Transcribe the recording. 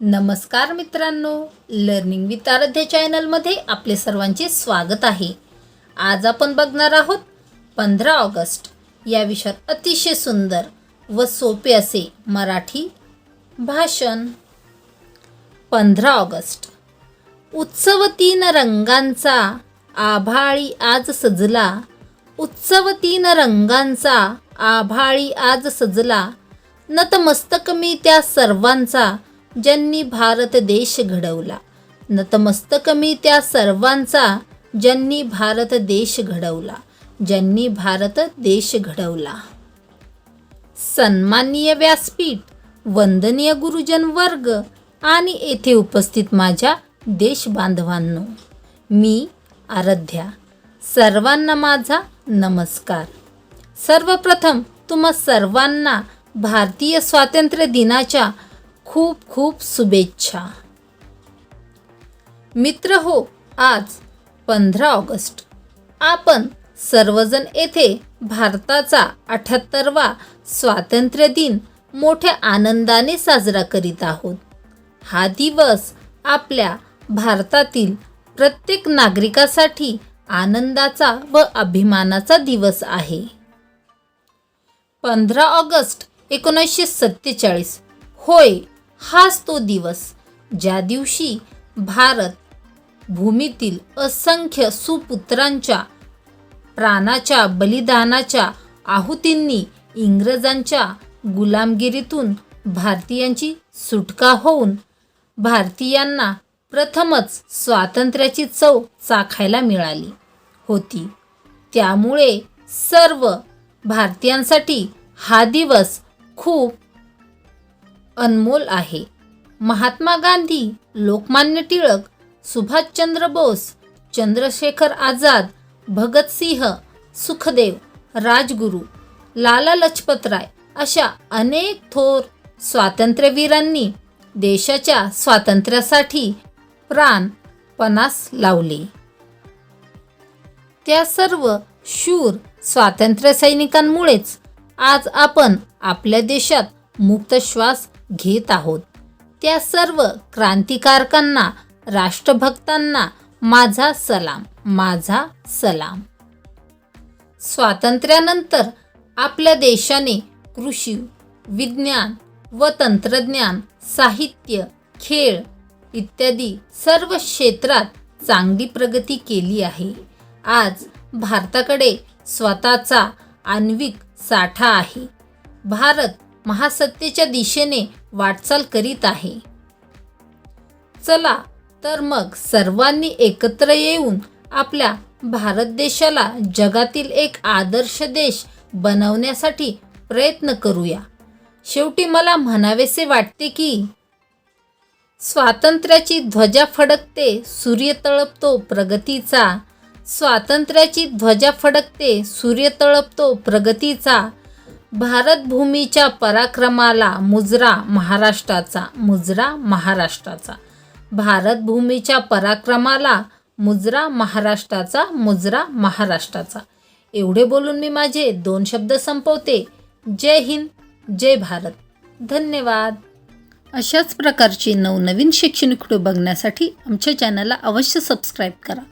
नमस्कार मित्रांनो learning with Aaradhya चॅनलमध्ये आपले सर्वांचे स्वागत आहे. आज आपण बघणार आहोत पंधरा ऑगस्ट. या विषयात अतिशय सुंदर व सोपे असे मराठी भाषण. पंधरा ऑगस्ट. उत्सव तीन रंगांचा आभाळी आज सजला. उत्सव तीन रंगांचा आभाळी आज सजला. नतमस्तक मी त्या सर्वांचा ज्यांनी भारत देश घडवला. नतमस्तक मी त्या सर्वांचा ज्यांनी भारत देश घडवला. ज्यांनी भारत देश घडवला. सन्माननीय व्यासपीठ वंदनीय गुरुजन वर्ग आणि येथे उपस्थित माझ्या देशबांधवांनो मी आराध्या. सर्वांना माझा नमस्कार. सर्वप्रथम तुम्हा सर्वांना भारतीय स्वातंत्र्य दिनाच्या खूप खूप शुभेच्छा. मित्र हो आज पंधरा ऑगस्ट. आपण सर्वजण येथे भारताचा अठ्याहत्तरवा स्वातंत्र्य दिन मोठ्या आनंदाने साजरा करीत आहोत. हा दिवस आपल्या भारतातील प्रत्येक नागरिकासाठी आनंदाचा व अभिमानाचा दिवस आहे. पंधरा ऑगस्ट एकोणीसशे सत्तेचाळीस. होय हाच तो दिवस ज्या दिवशी भारत भूमीतील असंख्य सुपुत्रांच्या प्राणाच्या बलिदानाच्या आहुतींनी इंग्रजांच्या गुलामगिरीतून भारतीयांची सुटका होऊन भारतीयांना प्रथमच स्वातंत्र्याची चव चाखायला मिळाली होती. त्यामुळे सर्व भारतीयांसाठी हा दिवस खूप अनमोल आहे. महात्मा गांधी लोकमान्य टिळक सुभाषचंद्र बोस चंद्रशेखर आझाद भगतसिंह सुखदेव राजगुरू लाला लजपतराय अशा अनेक थोर स्वातंत्र्यवीरांनी देशाच्या स्वातंत्र्यासाठी प्राण पणास लावले. त्या सर्व शूर स्वातंत्र्य सैनिकांमुळेच आज आपण आपल्या देशात मुक्त श्वास घेत आहोत. त्या सर्व क्रांतिकारकांना राष्ट्रभक्तांना माझा सलाम माझा सलाम. स्वातंत्र्यानंतर आपल्या देशाने कृषी विज्ञान व तंत्रज्ञान साहित्य खेळ इत्यादी सर्व क्षेत्रात चांगली प्रगती केली आहे. आज भारताकडे स्वतःचा आण्विक साठा आहे. भारत महासत्तेच्या दिशेने वाटचाल करीत आहे. चला तर मग सर्वांनी एकत्र येऊन आपल्या भारत देशाला जगातील एक आदर्श देश बनवण्यासाठी प्रयत्न करूया. शेवटी मला म्हणावेसे वाटते की स्वातंत्र्याची ध्वजा फडकते सूर्य तळपतो प्रगतीचा. स्वातंत्र्याची ध्वजा फडकते सूर्य तळपतो प्रगतीचा. भारत भूमीच्या पराक्रमाला मुजरा महाराष्ट्राचा मुजरा महाराष्ट्राचा. भारत भूमीच्या पराक्रमाला मुजरा महाराष्ट्राचा मुजरा महाराष्ट्राचा. एवढे बोलून मी माझे दोन शब्द संपवते. जय हिंद जय भारत. धन्यवाद. अशाच प्रकारची नवनवीन शैक्षणिक व्हिडिओ बघण्यासाठी आमच्या चॅनलला अवश्य सबस्क्राईब करा.